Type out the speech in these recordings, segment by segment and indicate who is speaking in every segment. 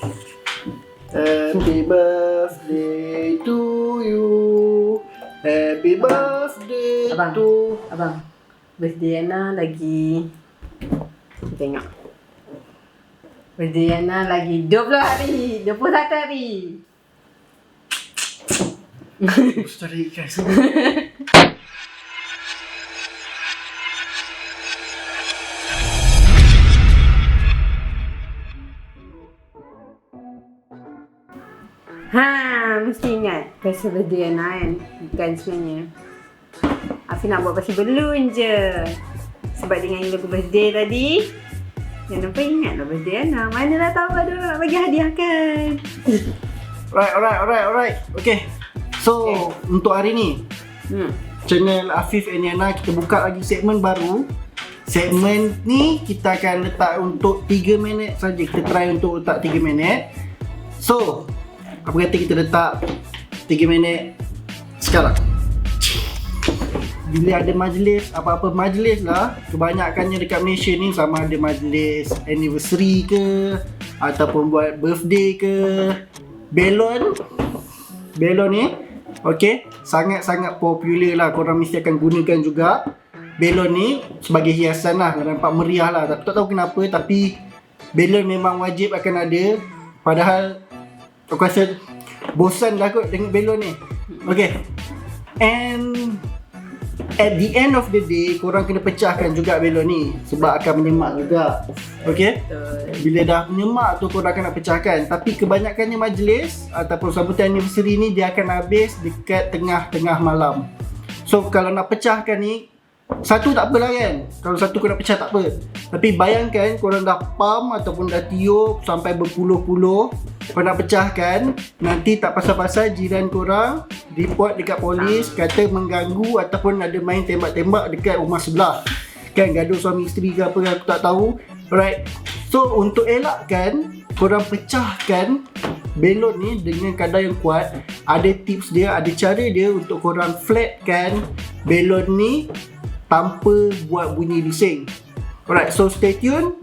Speaker 1: Happy birthday to you. Happy birthday
Speaker 2: Abang.
Speaker 1: to
Speaker 2: Abang, birthday Yana lagi... Tengok. Birthday Yana lagi 20 hari. 21 hari.
Speaker 1: Story guys.
Speaker 2: Ha, mesti ingat pasal birthday Yana kan. Bukan sebenarnya. Afi nak buat pasal balloon je. Sebab dengan lagu birthday tadi, yang nampak ingat lah birthday Yana. Mana dah tahu ada orang nak bagi hadiah kan.
Speaker 1: Alright, alright, alright, alright. Okay. So,
Speaker 2: Okay.
Speaker 1: untuk hari ni,
Speaker 2: Hmm.
Speaker 1: channel Afif and Yana kita buka lagi segmen baru. Segmen ni kita akan letak untuk 3 minit saja. Kita try untuk letak 3 minit. So, apa kata kita letak 3 minit sekarang? Bila ada majlis, apa-apa majlis lah Kebanyakannya dekat Malaysia ni sama ada majlis anniversary ke Ataupun buat birthday ke. Belon Belon ni Okay Sangat-sangat popular lah. Korang mesti akan gunakan juga Belon ni Sebagai hiasan lah. Nampak meriah lah. Tak, tak tahu kenapa Tapi Belon memang wajib akan ada. Padahal Aku rasa Bosan dah kot Tengok belon ni. Okay. And At the end of the day Korang kena pecahkan juga belon ni Sebab akan menyemak juga. Okay. Bila dah menyemak tu korang akan nak pecahkan. Tapi kebanyakannya majlis Ataupun sambutan anniversary ni Dia akan habis dekat tengah-tengah malam. So kalau nak pecahkan ni Satu tak apalah kan. Kalau satu kau nak pecah tak apa. Tapi bayangkan korang dah pump Ataupun dah tiup Sampai berpuluh-puluh Kau nak pecahkan Nanti tak pasal-pasal jiran korang Report dekat polis Kata mengganggu Ataupun ada main tembak-tembak Dekat rumah sebelah. Kan gaduh suami isteri ke apa ke aku tak tahu. Alright. So untuk elakkan Korang pecahkan Belon ni dengan kadar yang kuat. Ada tips dia Ada cara dia Untuk korang flatkan Belon ni Tanpa buat bunyi bising. Alright. So stay tune.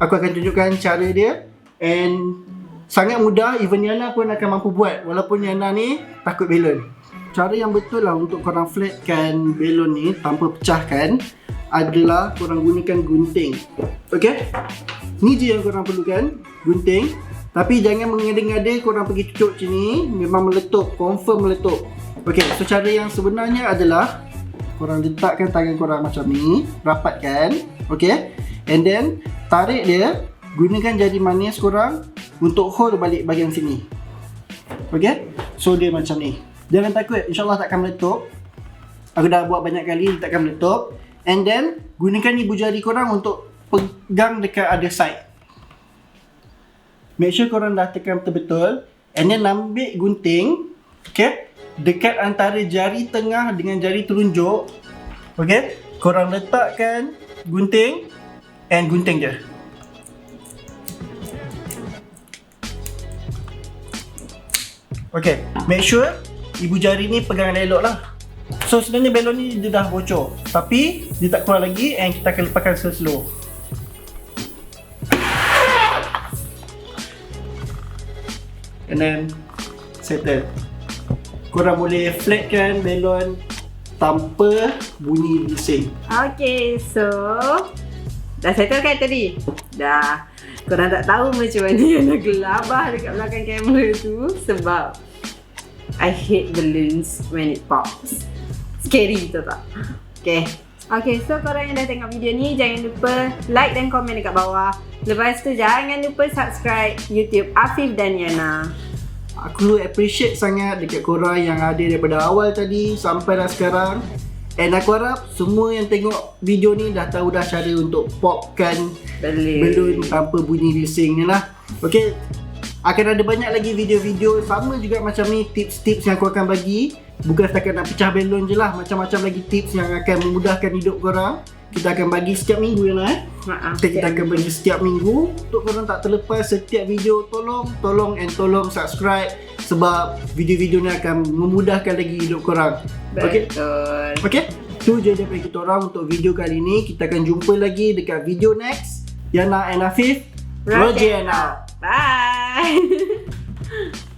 Speaker 1: Aku akan tunjukkan cara dia. And Sangat mudah Even Yana pun akan mampu buat. Walaupun Yana ni Takut belon Cara yang betul lah Untuk korang flatkan Belon ni Tanpa pecahkan Adalah Korang gunakan gunting. Okay Ni je yang korang perlukan Gunting. Tapi jangan mengada-ngada Korang pergi cucuk macam ni Memang meletup Confirm meletup. Okay so cara yang sebenarnya adalah Korang letakkan tangan korang macam ni Rapatkan. Okay And then Tarik dia Gunakan jari manis korang Untuk hold balik bahagian sini. Okay? So dia macam ni. Jangan takut InsyaAllah takkan meletup. Aku dah buat banyak kali Dia takkan meletup. And then Gunakan ibu jari korang untuk Pegang dekat other side. Make sure korang dah tekan betul-betul. And then ambil gunting Okay? Dekat antara jari tengah dengan jari telunjuk Okay? Korang letakkan gunting And gunting je Okay Make sure Ibu jari ni pegang elok lah. So sebenarnya belon ni dia dah bocor. Tapi dia tak keluar lagi And kita akan lepaskan slow-slow And then Settle. Korang boleh flatkan belon Tanpa bunyi bising.
Speaker 2: Okay, so Dah settle kan tadi? Dah Korang tak tahu macam mana yang nak gelabah dekat belakang kamera tu Sebab I hate balloons when it pops. Scary tu tak? Okay. Okay, so korang yang dah tengok video ni Jangan lupa like dan komen dekat bawah. Lepas tu jangan lupa subscribe YouTube Afif dan Yana.
Speaker 1: Aku appreciate sangat dekat korang yang ada daripada awal tadi sampai dah sekarang And aku harap semua yang tengok video ni dah tahu dah cara untuk popkan
Speaker 2: Balloon
Speaker 1: tanpa bunyi bising ni lah. Okay Akan ada banyak lagi video-video. Sama juga macam ni Tips-tips yang aku akan bagi. Bukan setakat nak pecah belon je lah Macam-macam lagi tips yang akan memudahkan hidup korang. Kita akan bagi setiap minggu ya lah eh.
Speaker 2: Maaf
Speaker 1: kita, kita akan bagi setiap minggu. Untuk korang tak terlepas setiap video Tolong, tolong and tolong subscribe Sebab video-video ni akan memudahkan lagi hidup korang. Okay?
Speaker 2: Betul.
Speaker 1: Okay? Tu je daripada kita orang untuk video kali ni. Kita akan jumpa lagi dekat video next. Yana and Afif.
Speaker 2: Roger
Speaker 1: Roger and
Speaker 2: Bye.